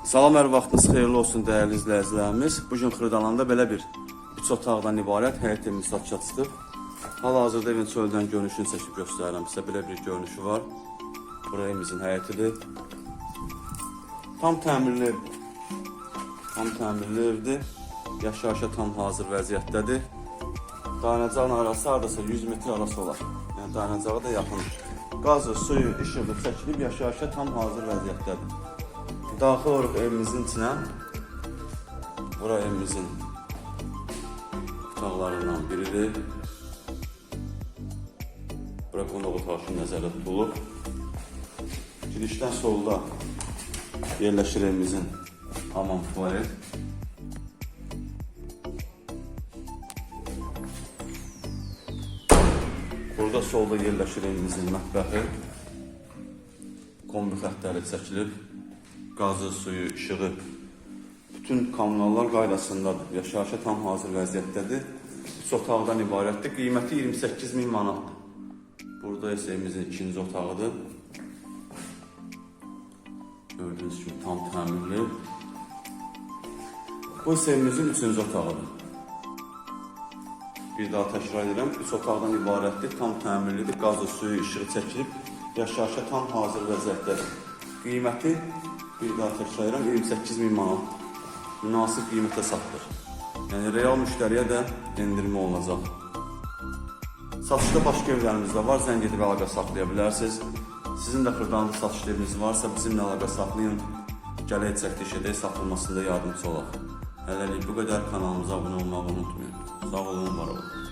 Salam, hər vaxtınız xeyirli olsun dəyərli izləyicilərimiz. Bu gün Xırdalanda belə bir üç otaqdan ibarət həyət satışa çıxıb. Hal-hazırda evin çöldən görünüşünü çəkib göstərirəm sizə. Belə bir görünüşü var. Bura evimizin həyətidir. Tam təmirli. Tam təmirli evdir. Yaşayışa tam hazır vəziyyətdədir. Dayanacağın arası hardasa 100 metr arası olar. Yəni dayanacağa da yaxındır. Qazı, suyu, işığı çəkilib yaşayışa tam hazır vəziyyətdədir. Daxil oluruq evimizin içinə. Bura evimizin otaqlarından biridir. Bura qonaq otağı nəzərdə tutulub. Girişdən solda yerləşir evimizin hamam tualet. Burada solda yerləşir evimizin mətbəxi. Kombi xəttləri çəkilib. Qazı, suyu, işığı bütün kommunallar qaydasındadır. Yaşayışa tam hazır vəziyyətdədir. Üç otaqdan ibarətdir. Qiyməti 28 min manatdır. Burada isə evimizin ikinci otağıdır. Gördüyünüz kimi tam təmirli. Bu isə evimizin üçüncü otağıdır. Bir daha təkrar edirəm, üç otaqdan ibarətdir, tam təmirlidir, qazı, suyu, işığı çəkilib, yaşayışa tam hazır vəziyyətdədir. Qiyməti, bir daha təkrar edirəm, 28 min manat. Münasib qiymətə satılır. Yəni, real müştəriyə də endirmə olunacaq. Satışda başqa evlərimiz də var, zəng edib əlaqə saxlaya bilərsiniz. Sizin də xırdancı satış eviniz varsa, bizimlə əlaqə saxlayın. Gələk çəkiliş edək, satılmasında yardımcı olaq. Hələlik bu qədər kanalımıza abunə olmağı unutmayın. Sağ olun, var olun.